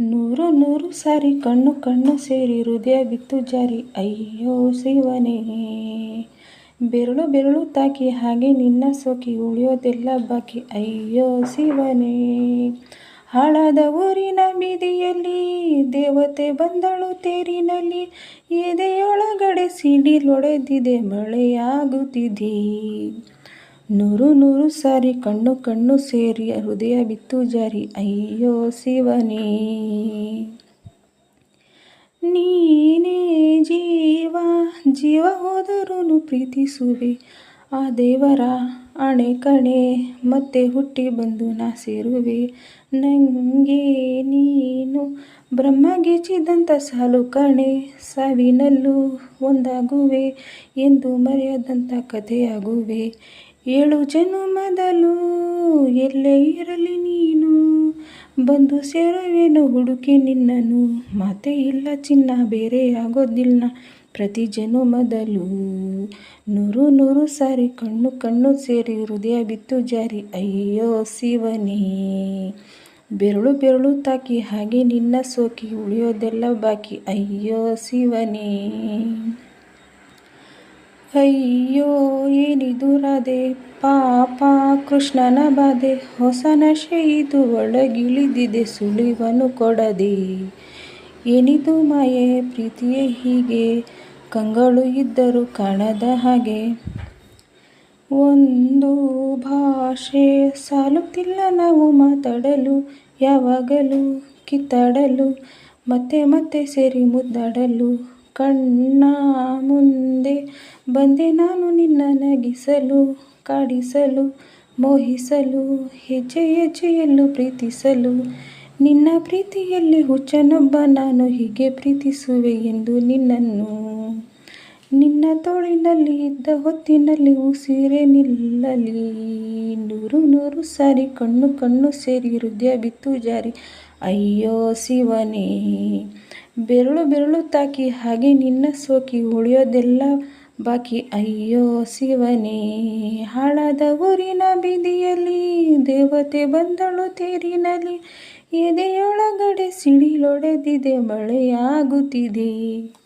ನೂರು ನೂರು ಸಾರಿ ಕಣ್ಣು ಕಣ್ಣು ಸೇರಿ ಹೃದಯ ಬಿತ್ತು ಜಾರಿ. ಅಯ್ಯೋ ಶಿವನೇ. ಬೆರಳು ಬೆರಳು ತಾಕಿ ಹಾಗೆ ನಿನ್ನ ಸೋಕಿ ಉಳಿಯೋದೆಲ್ಲ ಬಾಕಿ. ಅಯ್ಯೋ ಶಿವನೇ. ಹಾಳಾದ ಊರಿನ ಬೀದಿಯಲ್ಲಿ ದೇವತೆ ಬಂದಳು ತೇರಿನಲ್ಲಿ. ಎದೆಯೊಳಗಡೆ ಸಿಡಿಲೊಡೆದಿದೆ ಮಳೆಯಾಗುತ್ತಿದೆ. ನೂರು ನೂರು ಸಾರಿ ಕಣ್ಣು ಕಣ್ಣು ಸೇರಿ ಹೃದಯ ಬಿತ್ತು ಜಾರಿ, ಅಯ್ಯೋ ಶಿವನೇ. ನೀನೇ ಜೀವ ಜೀವ ಹೋದರೂ ಪ್ರೀತಿಸುವೆ. ಆ ದೇವರ ಅಣೆ ಕಣೆ ಮತ್ತೆ ಹುಟ್ಟಿ ಬಂದು ನಾ ಸೇರುವೆ. ನಂಗೆ ನೀನು ಬ್ರಹ್ಮ ಗೀಚಿದಂಥ ಸಾಲು ಕಣೆ, ಸಾವಿನಲ್ಲೂ ಒಂದಾಗುವೆ ಎಂದು ಮರೆಯದಂಥ ಕಥೆಯಾಗುವೆ. ಏಳು ಜನ್ಮದಲು ಎಲ್ಲೇ ಇರಲಿ ನೀನು? ಬಂದು ಸೇರುವೆನು ಹುಡುಕಿ ನಿನ್ನನು ಮತ್ತೆ ಇಲ್ಲ ಚಿನ್ನ, ಬೇರೆ ಆಗೋದಿಲ್ಲ. ಪ್ರತಿ ಜನ್ಮದಲು ನೂರು ನೂರು ಸಾರಿ ಕಣ್ಣು ಕಣ್ಣು ಸೇರಿ ಹೃದಯ ಬಿತ್ತು ಜಾರಿ. ಅಯ್ಯೋ ಶಿವನೇ. ಬೆರಳು ಬೆರಳು ತಾಕಿ ಹಾಗೆ ನಿನ್ನ ಸೋಕಿ ಉಳಿಯೋದೆಲ್ಲ ಬಾಕಿ. ಅಯ್ಯೋ ಶಿವನೇ. ಅಯ್ಯೋ ಏನಿದುರದೆ ಪಾಪ, ಕೃಷ್ಣನ ಬಾಧೆ ಹೊಸ ನಶೆ ಇದು ಒಳಗಿಳಿದಿದೆ, ಸುಳಿವನು ಕೊಡದೆ. ಏನಿದು ಮಾಯೆ? ಪ್ರೀತಿಯೇ ಹೀಗೆ? ಕಂಗಳು ಇದ್ದರೂ ಕಾಣದ ಹಾಗೆ? ಒಂದು ಭಾಷೆ ಸಾಲುತ್ತಿಲ್ಲ ನಾವು ಮಾತಾಡಲು, ಯಾವಾಗಲೂ ಕಿತ್ತಾಡಲು, ಮತ್ತೆ ಮತ್ತೆ ಸೇರಿ ಮುದ್ದಾಡಲು. ಕಣ್ಣ ಮುಂದೆ ಬಂದೆ ನಾನು ನಿನ್ನ ನಗಿಸಲು, ಕಾಡಿಸಲು, ಮೋಹಿಸಲು, ಹೆಜ್ಜೆ ಹೆಜ್ಜೆಯಲ್ಲೂ ಪ್ರೀತಿಸಲು. ನಿನ್ನ ಪ್ರೀತಿಯಲ್ಲಿ ಹುಚ್ಚನೊಬ್ಬ ನಾನು ಹೀಗೆ ಪ್ರೀತಿಸುವೆ ಎಂದು ನಿನ್ನನ್ನು. ನಿನ್ನ ತೋಳಿನಲ್ಲಿ ಇದ್ದ ಹೊತ್ತಿನಲ್ಲಿ ಉಸಿರೇ ನಿಲ್ಲಲಿ. ನೂರು ನೂರು ಸಾರಿ ಕಣ್ಣು ಕಣ್ಣು ಸೇರಿ ಹೃದಯ ಬಿತ್ತು ಜಾರಿ. ಅಯ್ಯೋ ಶಿವನೇ, ಬೆರಳು ಬೆರಳು ತಾಕಿ ಹಾಗೆ ನಿನ್ನ ಸೋಕಿ ಉಳಿಯೋದೆಲ್ಲ ಬಾಕಿ. ಅಯ್ಯೋ ಶಿವನೇ, ಹಾಳಾದ ಊರಿನ ಬೀದಿಯಲ್ಲಿ ದೇವತೆ ಬಂದಳು ತೇರಿನಲ್ಲಿ, ಎದೆಯೊಳಗಡೆ ಸಿಡಿಲೊಡೆದಿದೆ, ಮಳೆಯಾಗುತ್ತಿದೆ.